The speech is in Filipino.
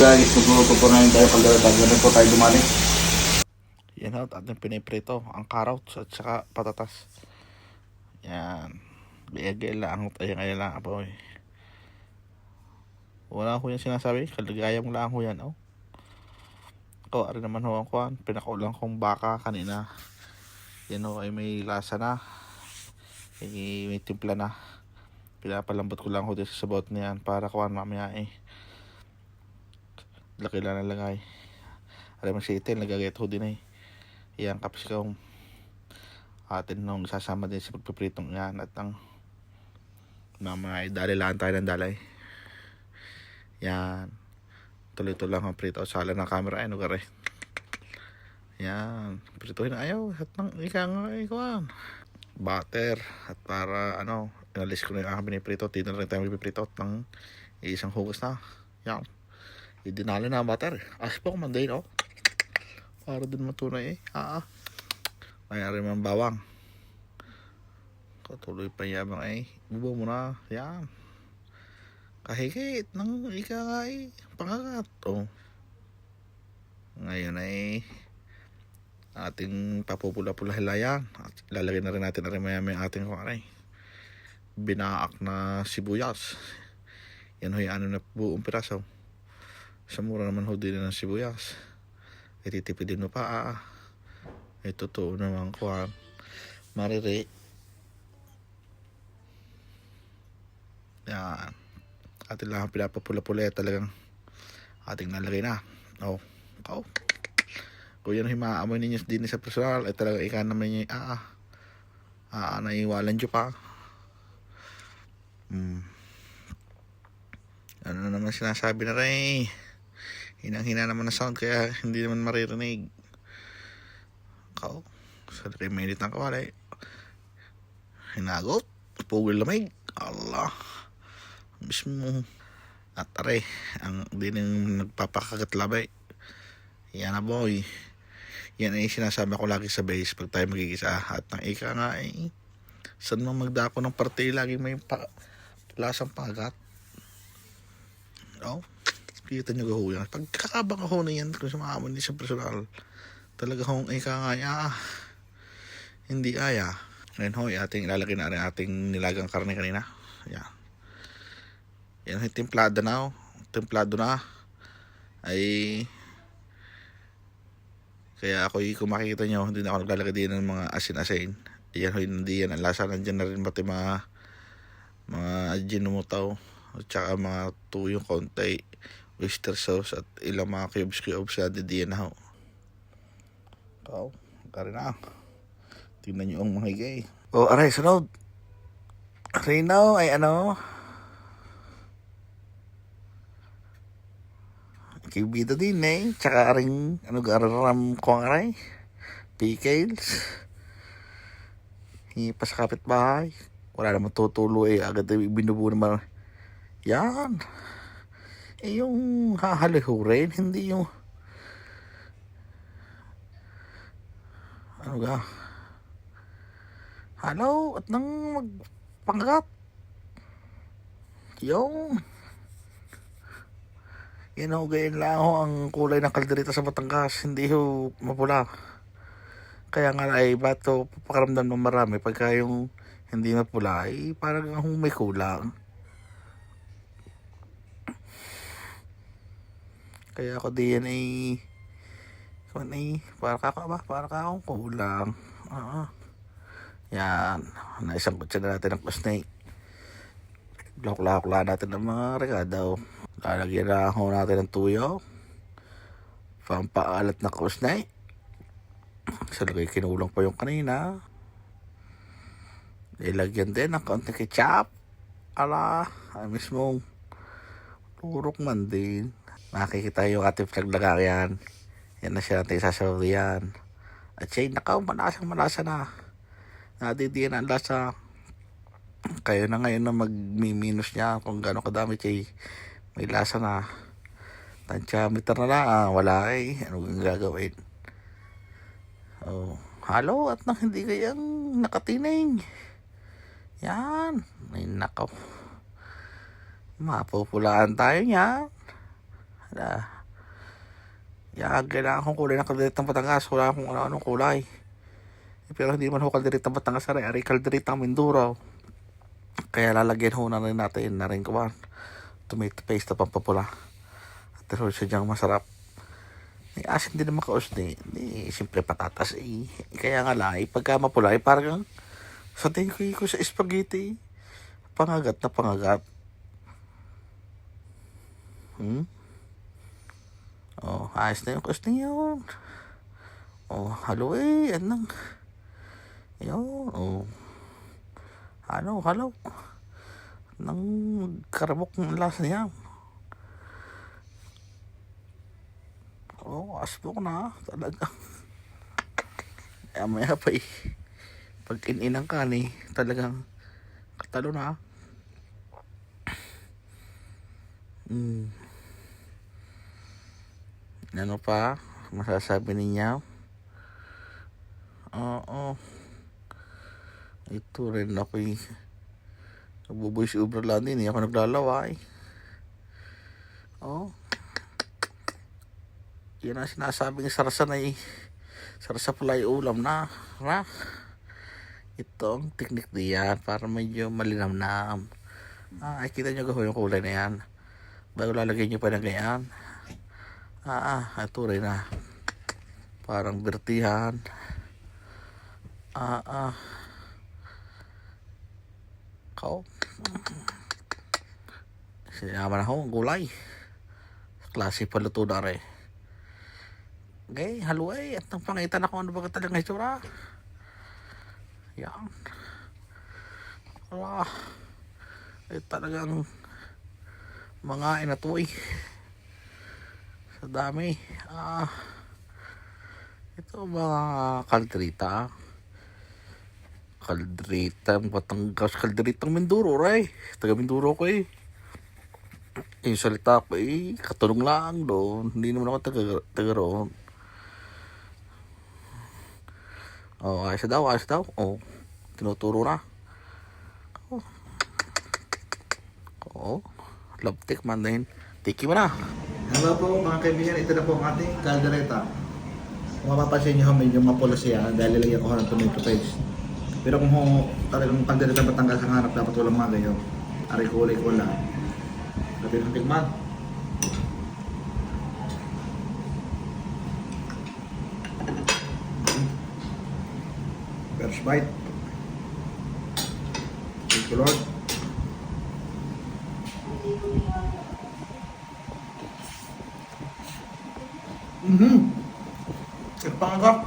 Guys, nagluluto po namin tayo pagdadag. Ganun po tayo dumali. Yan ho, ating piniprito. Ang carrots at saka patatas. Yan. Biyagay lang. Ayan, ayan lang po eh. Wala ko yung sinasabi. Kaligayang lang ko yan. Oh. Ako, ari naman ho ang kuhan. Pinakaulang kong baka kanina. Yan ho ay may lasa na. May, may timpla na. Pinapalambot ko lang ho dito sa sabot niyan para kuhan mamaya eh. Laki lang na lagay. Alam mo si Itin, nagagayat ho din eh. Yan, kapsikong atin nung sasama din sa pagpipritong yan at ang mamaya ay dalilaan tayo ng dalay. Yan. Tuloy-tuloy lang ang prito. Sala ng camera ay lugar eh. Yan. Prituhin ayaw. At nang ika nga ikuan. Butter. At para ano, inalis ko na yung aking piniprito. Tito na rin tayo piprito at ng isang hugas na. Yan. Idinalo na ang butter. As po kumanday no. Para din matunay eh. Ah, ah. Mayari man bawang. Katuloy pa yabang eh. Bubo mo na. Yan. Kahigit ng ika nga eh. Pangagat. Oh. Ngayon ay ating papupula-pula hilayan. At lalagay na rin natin na rin may ating ano eh, binaak na sibuyas. Yan ho yung ano na buong piraso. Sa mura naman ho din ng sibuyas ititipidin mo pa ah. Ay totoo naman ah. Mariri. Yan. Atin lang ang pinapapula-pula eh, talagang ating nalagay na. Oh. Oh. Kung yan himaamoy ninyo din sa personal, ay talaga ikan naman niya ah ah. Ah, naiwalan dyo pa. Hmm. Ano na naman sinasabi na rin Hinang-hina naman na sound kaya hindi naman maririnig. Kao. Sa minute ng kawalay. Hinagot. Pugil lamig. Allah. Mismo. At are, ang din yung nagpapakagat labay. Yan na boy. Yan ay sinasabi ko lagi sa base pag tayo magigisa. At ang ika nga ay saan mo magdako ng parte lagi may pa, lasang pangagat. Oh kita nyo gaho yan. Pagkakabang ako na yan, kung sumakamon din sa personal, talaga hong ika ah, hindi aya. Ngayon ho, ating ilalagay na rin ating nilagang karne kanina. Yan. Yan, templado na oh. Templado na. Ay, kaya ako, kung makikita nyo, hindi na ako naglalagay din ng mga asin-asin. Yan ho, hindi yan. Ang lasa nandiyan na rin pati mga mga ginumutaw at saka mga tuyong konti oyster sauce at ilang mga cubes cubes sa didiyan na ho. Ikaw, kari na. Tingnan nyo ang mga higay. Oh, aray, sunod. Aray now ay ano? Kibida din eh. Tsaka aring, ano gararam ko ang aray? Pickles. Hipa sa kapitbahay. Wala naman tutulo eh. Agad eh, binubuo naman. Yan. Eh, yung hahalihurin, hindi yung... Ano ga? Hello, at nang magpanggat. Yung... Yan ho, gayon lang ho ang kulay ng kaldereta sa Batangas. Hindi ho mapula. Kaya nga ay ba't ho pakaramdam ng marami pagka yung hindi mapula ay parang may kulang. Kaya ako DNA Kuan ay para ka ba? Para ka akong kulang. Oo. Yan. Naisang kutsa na natin ng kusnake. Blok-lakla natin ng mga regado. Lalagyan na ako natin ng tuyo. Pampaalat na kusnake. Sa lagay kinulong pa yung kanina. Ilagyan din ng konting ketchup. Ala, ay mismong turok man din makikita yung ating pinaglagayan. Yan na siya natin sasabaw yan. At siya, nakaw, malasang malasa na. Nadidiyan ang lasa. Kayo na ngayon na magmiminus niya kung gano'ng kadami siya may lasa na. Tansyameter na lang, ah, wala eh. Ano ang gagawin? Oh, halo at nang hindi kayang nakatining. Yan. Ay, nakaw. Mapupulaan tayo niyan. Na, yan, kailangan kong kulay ng kalderit ng Batangas. Wala akong ano, anong kulay. Eh, Pero hindi naman ho kalderit ng Batangas, ari, ari kalderit ng Mindoro. Kaya lalagyan ho na rin natin na rin kuwan. Tomato paste na pampapula. At pero siya diyang masarap. May asin din naman kaos ni, ni siyempre patatas eh. Kaya nga lang, eh, pagka mapula, eh, parang sa tingin ko, ko sa spaghetti. Pangagat na pangagat. Hmm? Oh, ayos na yung na yun. Oh, halo eh, anong. Yun, oh. Ano, halo. Nang karabok ng lasa niya. Oh, asbok na. Talaga. Kaya maya pa eh. Pag ininang ka ni, talagang katalo na. Hmm. Ano pa? Masasabi ninyo? Oo. Ito rin ako eh. Nagbo-voice over lang din. Hindi ako naglalawa eh. Oo. Yan ang sinasabing sarasa na eh. Sarasa pala yung ulam na. Ha? Ito ang teknik diyan para medyo malinamnam. Ah, ay kita nyo gaho yung kulay na yan. Bago lalagyan nyo pa ng ganyan. Ah, ah, ito rin na. Parang bertihan. Ah, ah. Kau. Sinama na ho, ang gulay. Klase paluto na rin. Okay, haluay. At nang pangitan ako ano ba talagang itsura. Yan. Wala. Eh, talagang mga inatoy. Sa dami. Ah. Ito mga kaldrita. Kaldrita, Batangas, kaldrita Minduro, ray. Taga Minduro ko eh. Yung salita ko eh, katulong lang doon. Hindi naman ako taga, taga roon. Oh, ayos daw, ayos daw. Oh, tinuturo na. Oh. Oh, love tick man din. Tiki mo na. Hello po mga kaibigan, ito na po ang ating kaldereta. Kung mapapansin nyo, medyo mapula siya dahil lalagyan ko ng tomato paste. Pero kung ho, talagang kaldereta Batangas ang hanap, dapat walang magayo. Ari kulay ko lang. Natin ang tikman. First bite. Thank you, Lord. 嗯哼，这帮个。